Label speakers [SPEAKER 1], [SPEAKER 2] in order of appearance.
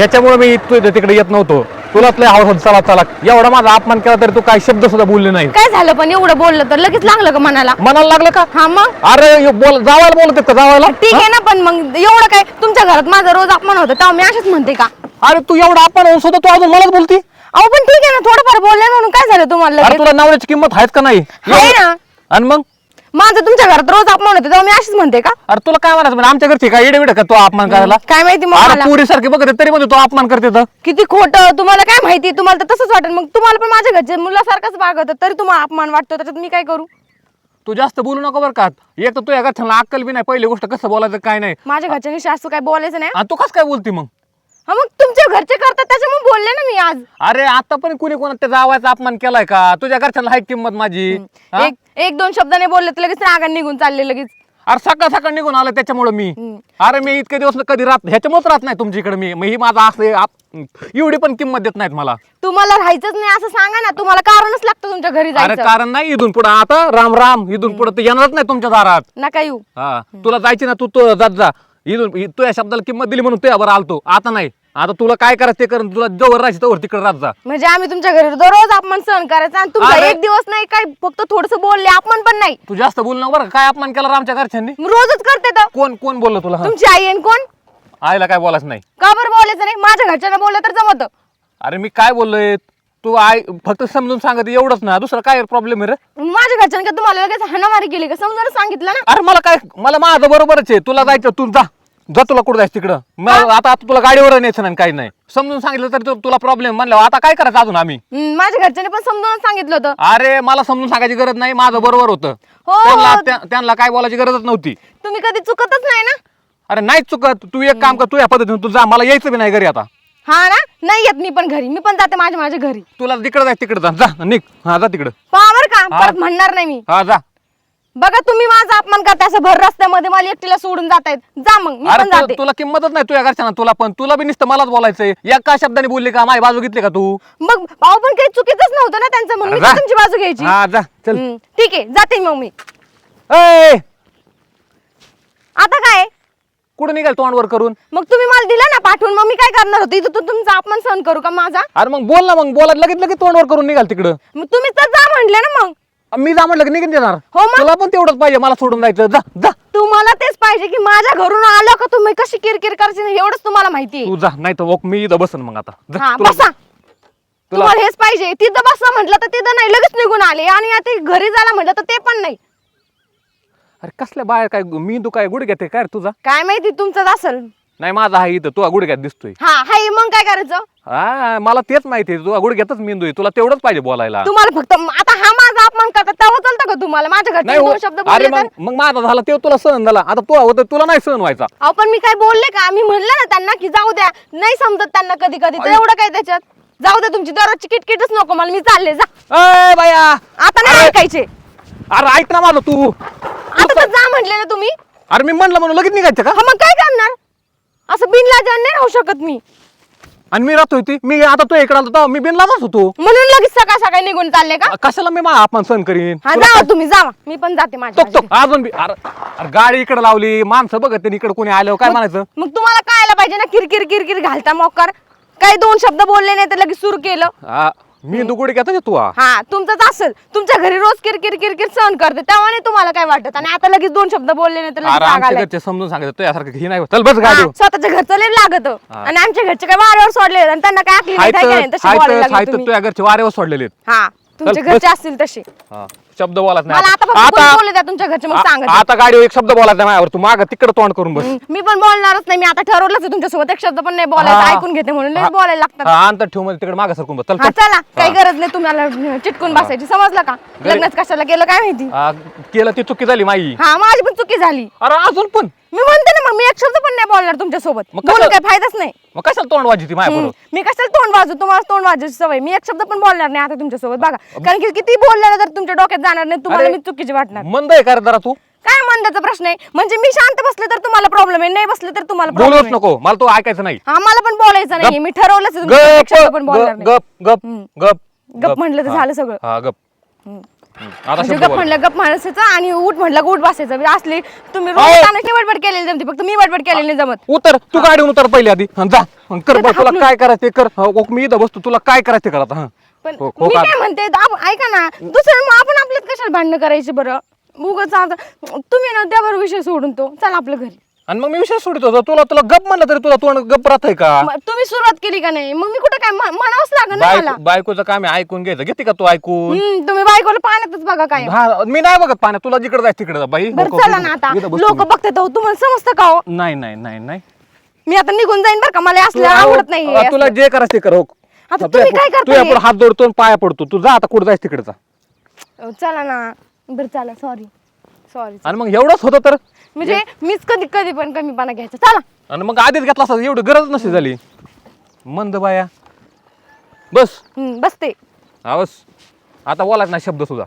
[SPEAKER 1] ह्याच्यामुळे मी तुझ्या तिकडे येत नव्हतो. तुलाच लय हवस होत चला चला. एवढा माझा अपमान केला तरी तू काही शब्द सुद्धा बोलले नाही
[SPEAKER 2] काय झालं पण एवढं बोललं तर? लगेच लागलं का मनाला?
[SPEAKER 1] मनाला लागलं का?
[SPEAKER 2] हा मग?
[SPEAKER 1] अरे बोल जावायला बोलत का जावायला?
[SPEAKER 2] ठीक आहे ना पण मग एवढं काय? तुमच्या घरात माझा रोज अपमान होतं तेव्हा मी अशीच म्हणते का?
[SPEAKER 1] अरे तू एवढा अपमान होऊन सुद्धा तू अजून मलाच बोलती?
[SPEAKER 2] अहो पण ठीक आहे ना थोडंफार बोलले म्हणून काय झालं तुम्हाला
[SPEAKER 1] अरे
[SPEAKER 2] लगेच?
[SPEAKER 1] तुला नवऱ्याची किंमत आहेत का नाही?
[SPEAKER 2] आहे ना.
[SPEAKER 1] आणि मग?
[SPEAKER 2] माझं तुमच्या घरात रोज अपमान होतं तेव्हा मी अशीच म्हणते का?
[SPEAKER 1] अरे तुला काय म्हणायचं? म्हणजे आमच्या घरची काय येडे का तो अपमान करायला?
[SPEAKER 2] काय माहिती मग
[SPEAKER 1] अरे
[SPEAKER 2] मला?
[SPEAKER 1] पुरी सारखी बघत तरी मध्ये तो अपमान करते तर.
[SPEAKER 2] किती खोटं तुम्हाला काय माहिती? तुम्हाला तर तसंच वाटेल. मग तुम्हाला पण माझ्या घरचे मुलासारखंच वागत तरी तुम्हाला अपमान वाटतो त्याच्यात मी काय करू?
[SPEAKER 1] तू जास्त बोलू नको बरं का. एक तर तुझ्या घरच्यांना अक्कल बी नाही पहिली गोष्ट कसं बोलायचं काय नाही.
[SPEAKER 2] माझ्या घरच्यांनी शास्त्र काय बोलायचं नाही.
[SPEAKER 1] आणि तू कसं काय बोलती मग?
[SPEAKER 2] हा मग तुमच्या घरचे करतात त्याच्यामुळे बोलले ना मी आज.
[SPEAKER 1] अरे आता पण कुणी कोणा त्या जावायचा अपमान केलाय का? तुझ्या घरच्यांना हाय किंमत माझी. हा?
[SPEAKER 2] एक एक दोन शब्दाने बोलले तर लगेच रागाने निघून चालले लगेच.
[SPEAKER 1] अरे सकाळ सकाळ निघून आलं त्याच्यामुळे मी. अरे मी इतके दिवस कधी राहत ह्याच्यामुळेच राहत नाही तुमच्या इकडे मी. ही माझा असं एवढी पण किंमत देत नाहीत मला.
[SPEAKER 2] तुम्हाला राहायचंच नाही असं सांगा ना. तुम्हाला कारणच लागतं तुमच्या घरी
[SPEAKER 1] अरे
[SPEAKER 2] जायचं.
[SPEAKER 1] कारण नाही इथून पुढे. आता राम राम इथून पुढे तर येणारच नाही तुमच्या दारात.
[SPEAKER 2] नका येऊ.
[SPEAKER 1] हा. तुला जायची ना तू तू जात जा. इथून तू या शब्दाला किंमत दिली म्हणून तुझ्या बरं आलतो. आता नाही. आता तुला काय करायचं ते कर तुला जवळ राहायचं तोवर तिकडे राहत जा.
[SPEAKER 2] म्हणजे आम्ही तुमच्या घरी दररोज अपमान सहन करायचा आणि तुमचा
[SPEAKER 1] अरे.
[SPEAKER 2] एक दिवस नाही काय फक्त थोडस बोलले अपमान पण नाही.
[SPEAKER 1] तू जास्त बोल ना बरं का? काय अपमान केला रे आमच्या घरच्यांनी?
[SPEAKER 2] रोजच करते तर.
[SPEAKER 1] कोण कोण बोललं तुला? हा?
[SPEAKER 2] तुमची आई आणि कोण?
[SPEAKER 1] आईला काय बोलायचं नाही.
[SPEAKER 2] का बरं बोलायचं नाही? माझ्या घरच्यांना बोललं तर जमत.
[SPEAKER 1] अरे मी काय बोललोय? तू आई फक्त समजून सांगत एवढंच ना दुसरं काय प्रॉब्लेम आहे रे?
[SPEAKER 2] माझ्या घरच्यांनी का तुम्हाला लगेच हाणामारी केली का? समजून सांगितलं ना.
[SPEAKER 1] अरे मला काय मला माझं बरोबरच आहे. तुला जायचं तू जा. जा तुला कुठं जायचं तिकडं? मग आता आता तुला गाडीवर न्यायचं नाही काही नाही. समजून सांगितलं तरी तु- तुला प्रॉब्लेम म्हणल्यावर आता काय करायचं अजून आम्ही?
[SPEAKER 2] हम्म, माझ्या घरच्यांनी पण समजून सांगितलं होतं.
[SPEAKER 1] अरे मला समजून सांगायची गरज नाही माझं बरोबर होतं.
[SPEAKER 2] हो.
[SPEAKER 1] त्यांना त्या- त्यांना काय बोलायची गरजच नव्हती.
[SPEAKER 2] तुम्ही कधी चुकतच नाही ना?
[SPEAKER 1] अरे नाही चुकत. तू एक काम कर तू या पद्धतीने तू जा मला यायचं बी नाही घरी आता.
[SPEAKER 2] हा ना? नाही येत मी पण घरी. मी पण जाते माझ्या माझ्या घरी.
[SPEAKER 1] तुला तिकडे जाय तिकडे जा. जा निघ. हा जा तिकडं.
[SPEAKER 2] पावर का
[SPEAKER 1] हा.
[SPEAKER 2] परत म्हणणार नाही मी.
[SPEAKER 1] हा जा.
[SPEAKER 2] बघा तुम्ही माझा अपमान करता असं भर रस्त्यामध्ये मला एकटीला सोडून जातायत. जा मग मी
[SPEAKER 1] अरे
[SPEAKER 2] पण
[SPEAKER 1] तुला-
[SPEAKER 2] जाते
[SPEAKER 1] तुला किंमतच नाही तुझ्या घरच्यांना तुला पण. तुला बी नुसतं मलाच बोलायचंय. एका शब्दाने बोलली का माझी बाजू घेतली का तू?
[SPEAKER 2] मग भाऊ पण काही चुकीचंच नव्हतं ना त्यांचं मग मी
[SPEAKER 1] जा.
[SPEAKER 2] पण तुमची बाजू घ्यायची.
[SPEAKER 1] हा जा. चल.
[SPEAKER 2] हम्म, ठीक आहे जाते मग मी.
[SPEAKER 1] ए
[SPEAKER 2] आता काय?
[SPEAKER 1] कुठं निघाल तोंडवर करून?
[SPEAKER 2] मग तुम्ही मला दिला ना पाठवून मग मी काय करणार होते? इथं तू तुमचा अपमान सहन करू का माझा?
[SPEAKER 1] अरे मग बोल ना मग. बोला लगेच लगेच तोंडवर करून निघाल तिकडं.
[SPEAKER 2] मग तुम्ही तर जा म्हणले ना मग.
[SPEAKER 1] मी जा म्हटलं की निघून देणार.
[SPEAKER 2] हो मग.
[SPEAKER 1] तुला पण तेवढंच पाहिजे मला सोडून जायचं. जा जा.
[SPEAKER 2] तुम्हाला तेच पाहिजे की माझ्या घरून आलं का तुम्ही? कशी किरकिर करशील? एवढंच तुम्हाला माहिती
[SPEAKER 1] तू जा नाही तर मी इथं बसन मग आता. जा,
[SPEAKER 2] हा
[SPEAKER 1] तुला-
[SPEAKER 2] बसा. तुम्हाला हेच पाहिजे. तिथं बसा म्हटलं तर तिथं नाही लगेच निघून आले. आणि आता घरी जायला म्हटलं तर ते पण नाही.
[SPEAKER 1] अरे कसल्या बाहेर काय मी तू काय गुड घेते काय रे तुझा?
[SPEAKER 2] काय माहिती तुमचंच असेल.
[SPEAKER 1] नाही माझा आहे इथं तू गुडघ्यात दिसतोय.
[SPEAKER 2] हा हाय मग काय करायचं?
[SPEAKER 1] हा मला तेच माहिती आहे तुझा गुडघ्यातच मेंदू आहे तुला तेवढंच पाहिजे बोलायला.
[SPEAKER 2] तुम्हाला फक्त आता हा माझा अपमान करता तेव्हा चालतं का तुम्हाला? माझ्या घरचे
[SPEAKER 1] नाही हो.
[SPEAKER 2] दोन शब्द
[SPEAKER 1] अरे
[SPEAKER 2] बोलले
[SPEAKER 1] मग
[SPEAKER 2] तर?
[SPEAKER 1] मग माझा झाला ते तुला सहन झाला. आता तू होतं तुला नाही सहन व्हायचा.
[SPEAKER 2] अहो पण मी काय बोलले का? मी म्हणलं ना त्यांना की जाऊ द्या नाही समजत त्यांना कधी कधी तर. एवढं काय त्याच्यात? जाऊ द्या तुमची दररोजची किटकिटच नको मला मी चालले जा.
[SPEAKER 1] ए बाया!
[SPEAKER 2] आता नाही. ऐकायचे.
[SPEAKER 1] अरे ऐक ना माझं तू.
[SPEAKER 2] आता तर जा म्हटले ना तुम्ही.
[SPEAKER 1] अरे मी म्हणलं म्हणून लगेच निघायचं का?
[SPEAKER 2] हा मग काय करणार? असं बिनलाजान नाही राहू शकत मी.
[SPEAKER 1] आणि मी राहतोय ती. मी आता तू इकडे आलो तेव्हा मी बिनलाच होतो.
[SPEAKER 2] म्हणून लगेच सकाळ सकाळी निघून चालले का?
[SPEAKER 1] कशाला मी मा अपमान सहन करीन?
[SPEAKER 2] हा
[SPEAKER 1] तुला
[SPEAKER 2] जा तुम्ही जावा. मी पण जाते माझ्या
[SPEAKER 1] अजून बी अरे अरे गाडी इकडे लावली. माणसं बघत इकडे कोणी आल्यावर काय म्हणायचं?
[SPEAKER 2] मग तुम्हाला काय आलं पाहिजे ना किरकिर किरकिर घालता मोकार. काही दोन शब्द बोलले नाही तर लगेच सुरू केलं.
[SPEAKER 1] हा, मी दुगुडी घेतो तू हा.
[SPEAKER 2] हा तुमचंच असेल तुमच्या घरी रोज किरकिर किरकिर सहन करते तेव्हा नाही तुम्हाला काय वाटत आणि आता लगेच दोन शब्द बोलले नाही तर लगेच
[SPEAKER 1] अरे
[SPEAKER 2] राग
[SPEAKER 1] आमच्या
[SPEAKER 2] आलाय.
[SPEAKER 1] घरचे समजून तो यासारखं ही नाही होत. चल बस
[SPEAKER 2] हा,
[SPEAKER 1] गाडी
[SPEAKER 2] स्वतःच्या घरचं लय लागत. आणि आमच्या घरचे काय वाऱ्यावर सोडले आणि त्यांना काय आखली नाही काय काय नाही, तसे बोलायला लागले तुम्ही.
[SPEAKER 1] तुझ्या घरचे वारेवर सोडलेले आहेत.
[SPEAKER 2] हा तुमचे
[SPEAKER 1] चल,
[SPEAKER 2] घरचे. असतील तसे
[SPEAKER 1] हा, शब्द
[SPEAKER 2] मला आता
[SPEAKER 1] नाही
[SPEAKER 2] फक्त कोणी बोलले द्या तुमच्या घरचे मग
[SPEAKER 1] आ- आता गाडीवर एक शब्द बोलायचा नाही माझ्यावर. तू माग तिकडे तोंड करून बस.
[SPEAKER 2] मी पण बोलणारच नाही. मी आता ठरवलंच आहे तुमच्यासोबत. एक शब्द पण नाही बोलायचं.
[SPEAKER 1] हा.
[SPEAKER 2] ऐकून घेते म्हणून. लगेच बोलायला लागतात.
[SPEAKER 1] हा, अंतर ठेवमध्ये. तिकडे मागे सरकून बस. चल
[SPEAKER 2] हा
[SPEAKER 1] चल.
[SPEAKER 2] चला. काही. गरज नाही तुम्हाला चिटकून बसायची. समजलं का? लग्नात कशाला केलं काय माहिती?
[SPEAKER 1] हा, केलं ती चुकी झाली माई.
[SPEAKER 2] हा माझी पण चुकी झाली.
[SPEAKER 1] अरे अजून पण?
[SPEAKER 2] मी म्हणते ना मग मी एक शब्द पण नाही बोलणार तुमच्यासोबत
[SPEAKER 1] मग
[SPEAKER 2] बोलून काय फायदाच नाही.
[SPEAKER 1] मग कशाला तोंड वाजी ती माझ्या
[SPEAKER 2] हम्म.
[SPEAKER 1] बरोबर?
[SPEAKER 2] मी कशाला तोंड वाजू तुम्हाला तोंड वाजायची सवय. मी एक शब्द पण बोलणार नाही आता तुमच्यासोबत बघा कारण की किती बोललं तर तुमच्या डोक्यात जाणार नाही तुम्हाला
[SPEAKER 1] अरे.
[SPEAKER 2] मी चुकीची वाटणार.
[SPEAKER 1] मंद आहे का रे जरा तू?
[SPEAKER 2] काय म्हणण्याचा प्रश्न आहे? म्हणजे मी शांत बसले तर तुम्हाला प्रॉब्लेम आहे नाही बसले तर तुम्हाला
[SPEAKER 1] बोलूच
[SPEAKER 2] प्रॉब्लेम
[SPEAKER 1] नको. मला तो ऐकायचं नाही.
[SPEAKER 2] मला पण बोलायचं नाही मी ठरवलंच आहे तुमच्या
[SPEAKER 1] गप
[SPEAKER 2] पण बोलणार
[SPEAKER 1] गप
[SPEAKER 2] नाही.
[SPEAKER 1] गप गप
[SPEAKER 2] हम्म.
[SPEAKER 1] गप.
[SPEAKER 2] गप म्हणलं तर. झालं सगळं.
[SPEAKER 1] हा गप.
[SPEAKER 2] हम्म.
[SPEAKER 1] आता
[SPEAKER 2] म्हणजे
[SPEAKER 1] शब्द
[SPEAKER 2] गप
[SPEAKER 1] बोल.
[SPEAKER 2] म्हणलं गप म्हणायचं आणि उठ म्हणलं उठ बसायचं. म्हणजे असले तुम्ही
[SPEAKER 1] अहो.
[SPEAKER 2] रोज बडबड केलेली जमते फक्त मी बडबड केलेली नाही जमत.
[SPEAKER 1] उतर तू गाडीहून उतर पहिले आधी. हं, जा. हं, कर बरं, तुला काय करायचं ते कर. हो, मी इथं बसतो तुला काय करायचं ते कर आता हं.
[SPEAKER 2] पण
[SPEAKER 1] हो, हो
[SPEAKER 2] मी
[SPEAKER 1] का?
[SPEAKER 2] काय म्हणते आप- ऐका ना दुसरं मग आपण आपल्यात कशाला भांडणं करायची बरं? उगाच आता तुम्ही ना त्यावर विषय सोडून तो चला आपलं घरी.
[SPEAKER 1] आणि मग मी विषय सोडतो होतो. तुला तुला गप म्हणलं तरी तुला तोंड गप राहत आहे का
[SPEAKER 2] तुम्ही सुरुवात केली का नाही? मग मी कुठं काय म- म्हणावंच लागेल ना मला.
[SPEAKER 1] बायको- बायकोचं काम आहे ऐकून घ्यायचं घेते का तू ऐकून?
[SPEAKER 2] हम्म, तुम्ही बायकोला पाण्यातच बघा काय.
[SPEAKER 1] हा मी नाही बघत पाण्यात. तुला जिकडे जायचं तिकडे जा बाई.
[SPEAKER 2] बरं चला ना आता.
[SPEAKER 1] इथं बसतो
[SPEAKER 2] लोक
[SPEAKER 1] मी.
[SPEAKER 2] बघतात अहो, तुम्हाला समजतं का हो?
[SPEAKER 1] नाही नाही नाही नाही.
[SPEAKER 2] मी आता निघून जाईन बरं का? मला असलं आवडत नाही
[SPEAKER 1] तुला जे करायचं ते कर हो.
[SPEAKER 2] आता तुम्ही काय करताय?
[SPEAKER 1] पुढं हात जोडतो आणि पाया पडतो. तू जा आता कुठं जायचं तिकडे जा.
[SPEAKER 2] अहो, चला ना. बरं चला. सॉरी सॉरी
[SPEAKER 1] आणि मग एवढंच होतं तर?
[SPEAKER 2] म्हणजे मीच कधी कधी पण कमीपणा घ्यायचा. चला.
[SPEAKER 1] आणि मग आधीच घेतला असता एवढी गरज नसती झाली. मंद बाया. बस.
[SPEAKER 2] हम्म, बसते.
[SPEAKER 1] आवस आता बोलायच नाही शब्द सुद्धा.